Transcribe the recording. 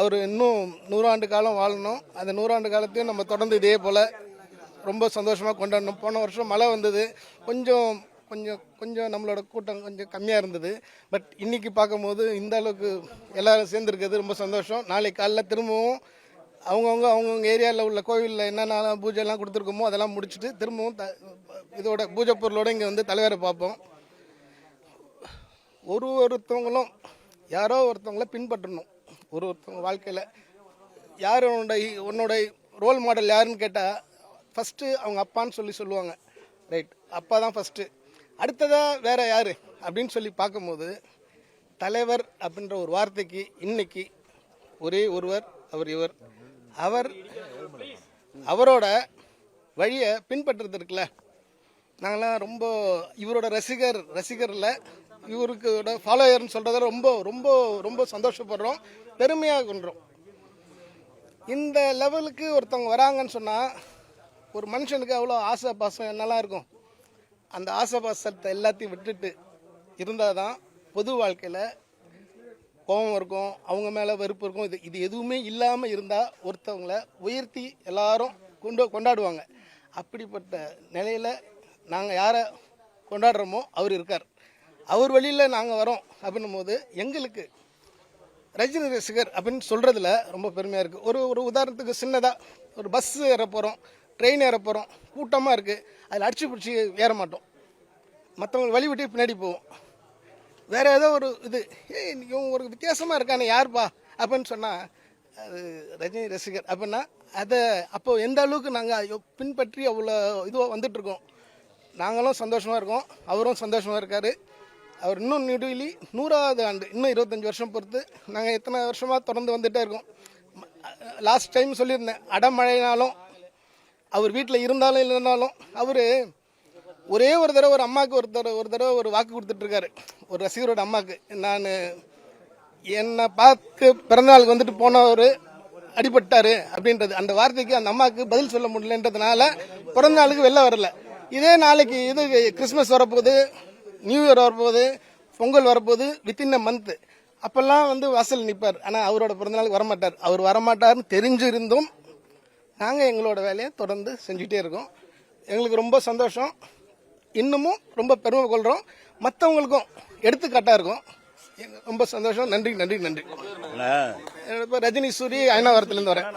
அவர் இன்னும் நூறாண்டு காலம் வாழணும். அந்த நூறாண்டு காலத்தையும் நம்ம தொடர்ந்து இதே போல் ரொம்ப சந்தோஷமாக கொண்டாடணும். போன வருஷம் மழை வந்தது. கொஞ்சம் கொஞ்சம் கொஞ்சம் நம்மளோட கூட்டம் கொஞ்சம் கம்மியாக இருந்தது. பட் இன்றைக்கி பார்க்கும்போது இந்த அளவுக்கு எல்லோரும் சேர்ந்துருக்கிறது ரொம்ப சந்தோஷம். நாளைக்கு காலைல திரும்பவும் அவங்கவுங்க அவங்கவுங்க ஏரியாவில் உள்ள கோவிலில் என்னென்ன பூஜைலாம் கொடுத்துருக்கோமோ அதெல்லாம் முடிச்சுட்டு திரும்பவும் த இதோட பூஜை பொருளோட இங்கே வந்து தலைவரை பார்ப்போம். ஒரு ஒருத்தவங்களும் யாரோ ஒருத்தவங்கள பின்பற்றணும். ஒரு ஒருத்தவங்க வாழ்க்கையில் யார் உன்னோட உன்னோட ரோல் மாடல் யாருன்னு கேட்டால் ஃபஸ்ட்டு அவங்க அப்பான்னு சொல்லி சொல்லுவாங்க. ரைட் அப்பா தான் ஃபஸ்ட்டு அடுத்ததாக வேறு யார்? அப்படின்னு சொல்லி பார்க்கும்போது தலைவர் அப்படின்ற ஒரு வார்த்தைக்கு இன்னைக்கு ஒரே ஒருவர் அவர் இவர். அவர் அவரோட வழியை பின்பற்றுறது இருக்குல்ல. நாங்களாம் ரொம்ப இவரோட ரசிகர் ரசிகரில் இவருக்கு ஃபாலோயர்னு சொல்கிறத ரொம்ப ரொம்ப ரொம்ப சந்தோஷப்படுறோம். பெருமையாக கொண்டோம் இந்த லெவலுக்கு ஒருத்தவங்க வராங்கன்னு சொன்னால் ஒரு மனுஷனுக்கு அவ்வளோ ஆசை பாசம் என்னெல்லாம் இருக்கும்? அந்த ஆசை பாசத்தை எல்லாத்தையும் விட்டுட்டு இருந்தால் தான் பொது வாழ்க்கையில் கோபம் இருக்கும் அவங்க மேலே வெறுப்பு இருக்கும். இது இது எதுவுமே இல்லாமல் இருந்தால் ஒருத்தவங்கள உயர்த்தி எல்லாரும் கொண்டு கொண்டாடுவாங்க. அப்படிப்பட்ட நிலையில் நாங்கள் யாரை கொண்டாடுறோமோ அவர் இருக்கார். அவர் வழியில் நாங்கள் வரோம் அப்படின்னும் போது எங்களுக்கு ரஜினி ரசிகர் அப்படின்னு சொல்கிறதுல ரொம்ப பெருமையாக இருக்குது ஒரு ஒரு உதாரணத்துக்கு சின்னதாக ஒரு பஸ் ஏற போகிறோம் ட்ரெயின் ஏற போகிறோம் கூட்டமாக இருக்குது அதில் அடிச்சு பிடிச்சி ஏற மாட்டோம். மற்றவங்க வழி விட்டு பின்னாடி போவோம். வேற ஏதோ ஒரு இது ஏய் இவன் ஒரு வித்தியாசமாக இருக்கானே யாருப்பா? அப்படின்னு சொன்னால் அது ரஜினி ரசிகர். அப்படின்னா அதை அப்போ எந்த அளவுக்கு நாங்கள் பின்பற்றி அவ்வளோ இதுவாக வந்துட்டுருக்கோம் நாங்களும் சந்தோஷமாக இருக்கோம் அவரும் சந்தோஷமாக இருக்கார். அவர் இன்னும் நெடுவிலி நூறாவது ஆண்டு இன்னும் இருபத்தஞ்சி வருஷம் பொறுத்து நாங்கள் எத்தனை வருஷமாக தொடர்ந்து வந்துகிட்டே இருக்கோம். லாஸ்ட் டைம் சொல்லியிருந்தேன் அடமழைனாலும் அவர் வீட்டில் இருந்தாலும் இல்லைனாலும் அவர் ஒரே ஒரு தடவை ஒரு அம்மாவுக்கு ஒரு தடவை ஒரு தடவை ஒரு வாக்கு கொடுத்துட்ருக்காரு ஒரு ரசிகரோட அம்மாவுக்கு நான் என்னை பார்த்து பிறந்தநாளுக்கு வந்துட்டு போனவர் அடிபட்டார் அப்படின்றது அந்த வார்த்தைக்கு அந்த அம்மாவுக்கு பதில் சொல்ல முடியலன்றதுனால பிறந்த நாளுக்கு வெளில வரல. இதே நாளைக்கு இது கிறிஸ்மஸ் வரப்போகுது. நியூ இயர் வரப்போகுது பொங்கல் வரப்போகுது வித்தின் அ மந்த் அப்பெல்லாம் வந்து வாசல் நிற்பார் ஆனால் அவரோட பிறந்தநாளுக்கு வரமாட்டார். அவர் வரமாட்டார்னு தெரிஞ்சிருந்தும் நாங்கள் எங்களோட வேலையை தொடர்ந்து செஞ்சுட்டே இருக்கோம். எங்களுக்கு ரொம்ப சந்தோஷம். இன்னமும் ரொம்ப பெருமை கொள்கிறோம் மற்றவங்களுக்கும் எடுத்துக்காட்டாக இருக்கும். ரொம்ப சந்தோஷம். நன்றி நன்றி நன்றி. என்னோட ரஜினி சூரி அயனாவரத்துலேருந்து வரேன்.